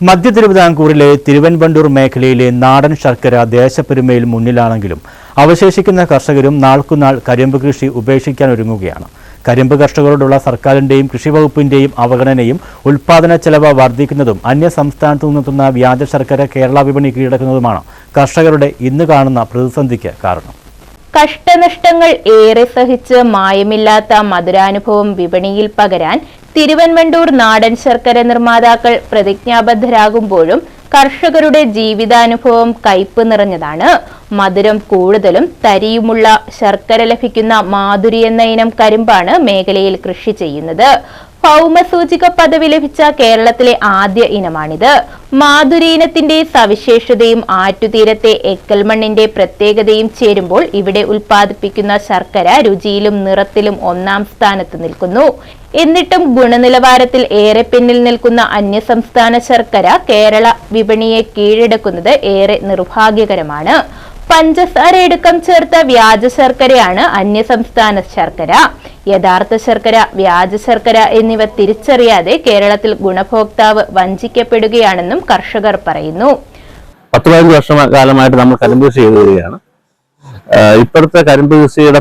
മധ്യ തിരുവിതാംകൂറിലെ തിരുവൻപണ്ടൂർ മേഖലയിലെ നാടൻ ശർക്കര ദേശപ്പെരുമയിൽ മുന്നിലാണെങ്കിലും അവശേഷിക്കുന്ന കർഷകരും നാൾക്കുനാൾ കരിമ്പ് കൃഷി ഉപേക്ഷിക്കാൻ ഒരുങ്ങുകയാണ്. കരിമ്പ് കർഷകരോടുള്ള സർക്കാരിന്റെയും കൃഷിവകുപ്പിന്റെയും അവഗണനയും ഉൽപാദന ചെലവ് വർദ്ധിക്കുന്നതും അന്യ സംസ്ഥാനത്തു നിന്നെത്തുന്ന വ്യാജ ശർക്കര കേരള വിപണി കീഴടക്കുന്നതുമാണ് കർഷകരുടെ ഇന്ന് കാണുന്ന പ്രതിസന്ധിക്ക് കാരണം. കഷ്ടനഷ്ടങ്ങൾ ഏറെ സഹിച്ച് മായമില്ലാത്ത മധുരാനുഭവം വിപണിയിൽ പകരാൻ തിരുവൻവണ്ടൂർ നാടൻ ശർക്കര നിർമ്മാതാക്കൾ പ്രതിജ്ഞാബദ്ധരാകുമ്പോഴും കർഷകരുടെ ജീവിതാനുഭവം കയ്പ് നിറഞ്ഞതാണ്. മധുരം കൂടുതലും തരിയുമുള്ള ശർക്കര ലഭിക്കുന്ന മാധുരി എന്ന ഇനം കരിമ്പാണ് മേഖലയിൽ കൃഷി ചെയ്യുന്നത്. ഭൗമസൂചിക പദവി ലഭിച്ച കേരളത്തിലെ ആദ്യ ഇനമാണിത്. മാധുരീനത്തിന്റെ സവിശേഷതയും ആറ്റുതീരത്തെ എക്കൽമണ്ണിന്റെ പ്രത്യേകതയും ചേരുമ്പോൾ ഇവിടെ ഉൽപ്പാദിപ്പിക്കുന്ന ശർക്കര രുചിയിലും നിറത്തിലും ഒന്നാം സ്ഥാനത്ത് നിൽക്കുന്നു. എന്നിട്ടും ഗുണനിലവാരത്തിൽ ഏറെ പിന്നിൽ നിൽക്കുന്ന അന്യസംസ്ഥാന ശർക്കര കേരള വിപണിയെ കീഴടക്കുന്നത് ഏറെ നിർഭാഗ്യകരമാണ്. പഞ്ചസാരയടക്കം ചേർത്ത വ്യാജ ശർക്കരയാണ് അന്യസംസ്ഥാന ശർക്കര. യഥാർത്ഥ ശർക്കര വ്യാജ ശർക്കര എന്നിവ തിരിച്ചറിയാതെ കേരളത്തിൽ ഗുണഭോക്താവ് വഞ്ചിക്കപ്പെടുകയാണെന്നും കർഷകർ പറയുന്നു. പത്ത് പതിനഞ്ച് വർഷം കാലമായിട്ട് നമ്മൾ കരിമ്പ് കൃഷി ചെയ്തു വരികയാണ്. ഇപ്പോഴത്തെ കരിമ്പ് കൃഷിയുടെ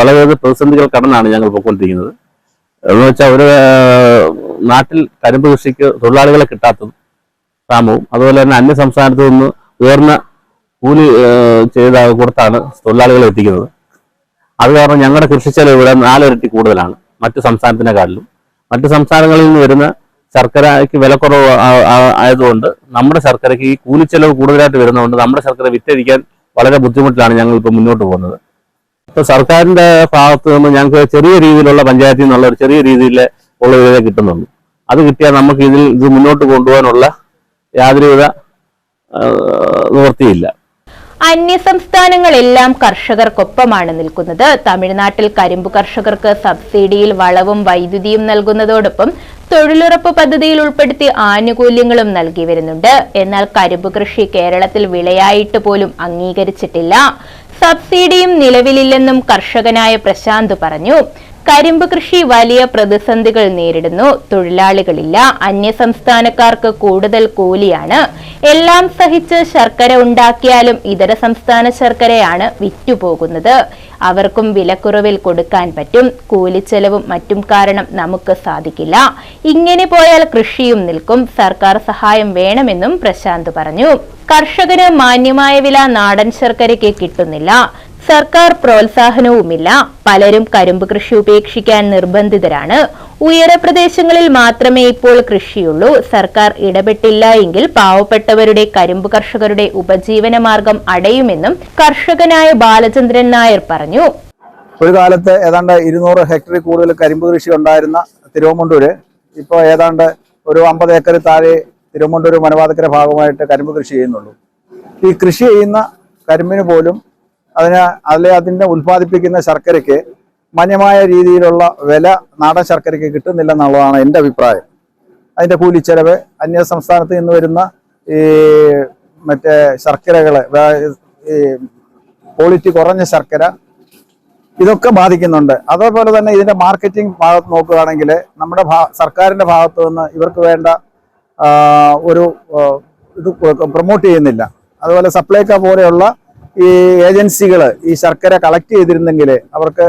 വളരെയധികം പ്രതിസന്ധികൾ കടന്നാണ് ഞങ്ങൾ പോയിക്കൊണ്ടിരിക്കുന്നത്. എന്ന് വെച്ചാൽ ഒരു നാട്ടിൽ കരിമ്പ് കൃഷിക്ക് തൊഴിലാളികളെ കിട്ടാത്തതും ക്ഷാമവും അതുപോലെ തന്നെ അന്യ സംസ്ഥാനത്ത് നിന്ന് ഉയർന്ന കൂലി ചെയ്ത കൊടുത്താണ് തൊഴിലാളികളെ എത്തിക്കുന്നത്. അത് കാരണം ഞങ്ങളുടെ കൃഷി ചെലവ് ഇവിടെ നാലിരട്ടി കൂടുതലാണ് മറ്റു സംസ്ഥാനത്തിനെക്കാട്ടിലും. മറ്റു സംസ്ഥാനങ്ങളിൽ നിന്ന് വരുന്ന ശർക്കരയ്ക്ക് വിലക്കുറവ് ആയതുകൊണ്ട് നമ്മുടെ ശർക്കരയ്ക്ക് ഈ കൂലിച്ചെലവ് കൂടുതലായിട്ട് വരുന്നതുകൊണ്ട് നമ്മുടെ ശർക്കര വിറ്റഴിക്കാൻ വളരെ ബുദ്ധിമുട്ടിലാണ് ഞങ്ങൾ ഇപ്പോൾ മുന്നോട്ട് പോകുന്നത്. ഇപ്പൊ സർക്കാരിന്റെ ഭാഗത്ത് നിന്ന് ഞങ്ങൾക്ക് ചെറിയ രീതിയിലുള്ള പഞ്ചായത്തിൽ നിന്നുള്ള ഒരു ചെറിയ രീതിയിൽ ഉള്ള ഇതേ കിട്ടുന്നുള്ളൂ. അത് കിട്ടിയാൽ നമുക്ക് ഇതിൽ ഇത് മുന്നോട്ട് കൊണ്ടുപോകാനുള്ള യാതൊരുവിധ നിവൃത്തിയില്ല. അന്യസംസ്ഥാനങ്ങളെല്ലാം കർഷകർക്കൊപ്പമാണ് നിൽക്കുന്നത്. തമിഴ്നാട്ടിൽ കരിമ്പ് കർഷകർക്ക് സബ്സിഡിയിൽ വളവും വൈദ്യുതിയും നൽകുന്നതോടൊപ്പം തൊഴിലുറപ്പ് പദ്ധതിയിൽ ഉൾപ്പെടുത്തി ആനുകൂല്യങ്ങളും നൽകി വരുന്നുണ്ട്. എന്നാൽ കരിമ്പ് കൃഷി കേരളത്തിൽ വിളയായിട്ട് പോലും അംഗീകരിച്ചിട്ടില്ല. സബ്സിഡിയും നിലവിലില്ലെന്നും കർഷകനായ പ്രശാന്ത് പറഞ്ഞു. കരിമ്പ് കൃഷി വലിയ പ്രതിസന്ധികൾ നേരിടുന്നു. തൊഴിലാളികളില്ല. അന്യസംസ്ഥാനക്കാർക്ക് കൂടുതൽ കൂലിയാണ്. എല്ലാം സഹിച്ച് ശർക്കര ഉണ്ടാക്കിയാലും ഇതര സംസ്ഥാന ശർക്കരയാണ് വിറ്റുപോകുന്നത്. അവർക്കും വിലക്കുറവിൽ കൊടുക്കാൻ പറ്റും. കൂലി കൂലിച്ചെലവും മറ്റും കാരണം നമുക്ക് സാധിക്കില്ല. ഇങ്ങനെ പോയാൽ കൃഷിയും നിൽക്കും. സർക്കാർ സഹായം വേണമെന്നും പ്രശാന്ത് പറഞ്ഞു. കർഷകന് മാന്യമായ വില നാടൻ ശർക്കരയ്ക്ക് കിട്ടുന്നില്ല. സർക്കാർ പ്രോത്സാഹനവുമില്ല. പലരും കരിമ്പ് കൃഷി ഉപേക്ഷിക്കാൻ നിർബന്ധിതരാണ്. ഉയര പ്രദേശങ്ങളിൽ മാത്രമേ ഇപ്പോൾ കൃഷിയുള്ളൂ. സർക്കാർ ഇടപെട്ടില്ല എങ്കിൽ പാവപ്പെട്ടവരുടെ കരിമ്പ് കർഷകരുടെ ഉപജീവന മാർഗം അടയുമെന്നും കർഷകനായ ബാലചന്ദ്രൻ നായർ പറഞ്ഞു. ഒരു കാലത്ത് ഏതാണ്ട് ഇരുന്നൂറ് ഹെക്ടറിൽ കൂടുതൽ കരിമ്പ് കൃഷി ഉണ്ടായിരുന്ന തിരുവമ്പൂര് ഇപ്പോൾ ഏതാണ്ട് ഒരു അമ്പത് ഏക്കർ താഴെ തിരുവമുണ്ടൂർ വനവാതക്കര ഭാഗമായിട്ട് കരിമ്പ് കൃഷി ചെയ്യുന്നുള്ളൂ. ഈ കൃഷി ചെയ്യുന്ന കരിമ്പിന് പോലും അതിന് അതിലെ അതിന്റെ ഉൽപ്പാദിപ്പിക്കുന്ന ശർക്കരയ്ക്ക് മാന്യമായ രീതിയിലുള്ള വില നാടൻ ശർക്കരയ്ക്ക് കിട്ടുന്നില്ല എന്നുള്ളതാണ് എന്റെ അഭിപ്രായം. അതിന്റെ കൂലിച്ചെലവ് അന്യ സംസ്ഥാനത്ത് നിന്ന് വരുന്ന ഈ മറ്റേ ശർക്കരകൾ ഈ ക്വാളിറ്റി കുറഞ്ഞ ശർക്കര ഇതൊക്കെ ബാധിക്കുന്നുണ്ട്. അതേപോലെ തന്നെ ഇതിന്റെ മാർക്കറ്റിംഗ് ഭാഗത്ത് നോക്കുകയാണെങ്കിൽ നമ്മുടെ ഭാ സർക്കാരിന്റെ ഭാഗത്തു നിന്ന് ഇവർക്ക് വേണ്ട ഒരു ഇത് പ്രൊമോട്ട് ചെയ്യുന്നില്ല. അതുപോലെ സപ്ലൈക്ക പോലെയുള്ള ഈ ഏജൻസികൾ ഈ ശർക്കര കളക്ട് ചെയ്തിരുന്നെങ്കിൽ അവർക്ക്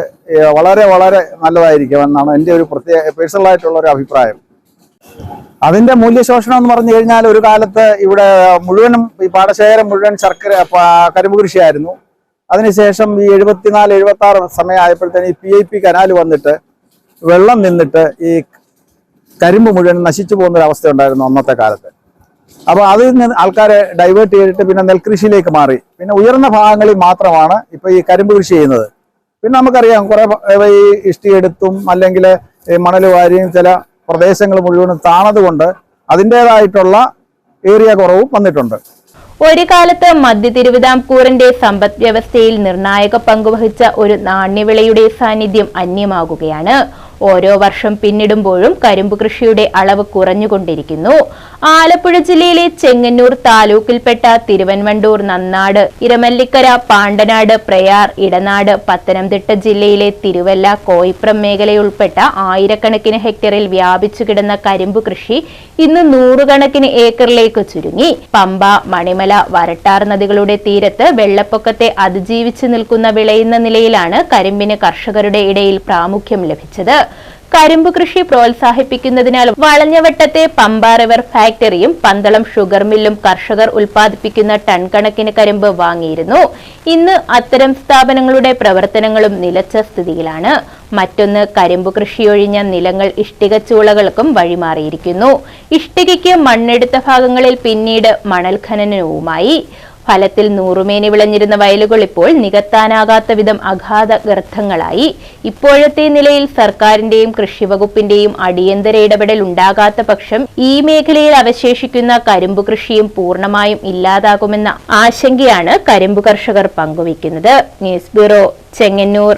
വളരെ വളരെ നല്ലതായിരിക്കും എന്നാണ് എന്റെ ഒരു പ്രത്യേക പേഴ്സണലായിട്ടുള്ള ഒരു അഭിപ്രായം. അതിന്റെ മൂല്യശോഷണം എന്ന് പറഞ്ഞു കഴിഞ്ഞാൽ ഒരു കാലത്ത് ഇവിടെ മുഴുവനും ഈ പാടശേഖരം മുഴുവൻ ശർക്കര കരിമ്പ് കൃഷിയായിരുന്നു. അതിനുശേഷം ഈ എഴുപത്തിനാല് എഴുപത്തി ആറ് സമയമായപ്പോഴത്തേന് ഈ പി ഐ പി കനാൽ വന്നിട്ട് വെള്ളം നിന്നിട്ട് ഈ കരിമ്പ് മുഴുവൻ നശിച്ചു പോകുന്ന ഒരു അവസ്ഥ ഉണ്ടായിരുന്നു അന്നത്തെ കാലത്ത്. അപ്പോൾ അതിൽ നിന്ന് ആൾക്കാരെ ഡൈവേർട്ട് ചെയ്തിട്ട് പിന്നെ നെൽകൃഷിയിലേക്ക് മാറി. പിന്നെ ഉയർന്ന ഭാഗങ്ങളിൽ മാത്രമാണ് ഇപ്പോൾ ഈ കരിമ്പ് കൃഷി ചെയ്യുന്നത്. പിന്നെ നമുക്കറിയാം കുറേ ഈ ഇഷ്ടിയെടുത്തും അല്ലെങ്കിൽ മണൽ വാരിയും ചില പ്രദേശങ്ങൾ മുഴുവനും താണതുകൊണ്ട് അതിന്റെതായിട്ടുള്ള ഏരിയ കുറവും വന്നിട്ടുണ്ട്. ഒരു കാലത്ത് മധ്യ തിരുവിതാംകൂറിന്റെ സമ്പദ് വ്യവസ്ഥയിൽ നിർണായക പങ്കുവഹിച്ച ഒരു നാണ്യവിളയുടെ സാന്നിധ്യം അന്യമാകുകയാണ്. ഓരോ വർഷം പിന്നിടുമ്പോഴും കരിമ്പ് കൃഷിയുടെ അളവ് കുറഞ്ഞുകൊണ്ടിരിക്കുന്നു. ആലപ്പുഴ ജില്ലയിലെ ചെങ്ങന്നൂർ താലൂക്കിൽപ്പെട്ട തിരുവൻവണ്ടൂർ നന്നാട് ഇരമല്ലിക്കര പാണ്ടനാട് പ്രയാർ ഇടനാട് പത്തനംതിട്ട ജില്ലയിലെ തിരുവല്ല കോയിപ്രം മേഖലയുൾപ്പെട്ട ആയിരക്കണക്കിന് ഹെക്ടറിൽ വ്യാപിച്ചു കിടന്ന കരിമ്പ് കൃഷി ഇന്ന് നൂറുകണക്കിന് ഏക്കറിലേക്ക് ചുരുങ്ങി. പമ്പ മണിമല വരട്ടാർ നദികളുടെ തീരത്ത് വെള്ളപ്പൊക്കത്തെ അതിജീവിച്ചു നിൽക്കുന്ന വിളയുന്ന നിലയിലാണ് കരിമ്പിന് കർഷകരുടെ ഇടയിൽ പ്രാമുഖ്യം ലഭിച്ചത്. കരിമ്പ് കൃഷി പ്രോത്സാഹിപ്പിക്കുന്നതിനാൽ വളഞ്ഞവട്ടത്തെ പമ്പ റിവർ ഫാക്ടറിയും പന്തളം ഷുഗർ മില്ലും കർഷകർ ഉൽപ്പാദിപ്പിക്കുന്ന ടൺ കണക്കിന് കരിമ്പ് വാങ്ങിയിരുന്നു. ഇന്ന് അത്തരം സ്ഥാപനങ്ങളുടെ പ്രവർത്തനങ്ങളും നിലച്ച സ്ഥിതിയിലാണ്. മറ്റൊന്ന് കരിമ്പ് കൃഷിയൊഴിഞ്ഞ നിലങ്ങൾ ഇഷ്ടിക ചൂളകൾക്കും വഴിമാറിയിരിക്കുന്നു. ഇഷ്ടികയ്ക്ക് മണ്ണെടുത്ത ഭാഗങ്ങളിൽ പിന്നീട് മണൽ ഖനനവുമായി ഫലത്തിൽ നൂറുമേനി വിളഞ്ഞിരുന്ന വയലുകൾ ഇപ്പോൾ നികത്താനാകാത്ത വിധം അഗാധ ഗർത്തങ്ങളായി. ഇപ്പോഴത്തെ നിലയിൽ സർക്കാരിന്റെയും കൃഷിവകുപ്പിന്റെയും അടിയന്തര ഇടപെടൽ ഉണ്ടാകാത്ത പക്ഷം ഈ മേഖലയിൽ അവശേഷിക്കുന്ന കരിമ്പു കൃഷിയും പൂർണമായും ഇല്ലാതാകുമെന്ന ആശങ്കയാണ് കരിമ്പു കർഷകർ പങ്കുവയ്ക്കുന്നത്. News bureau Chengannur.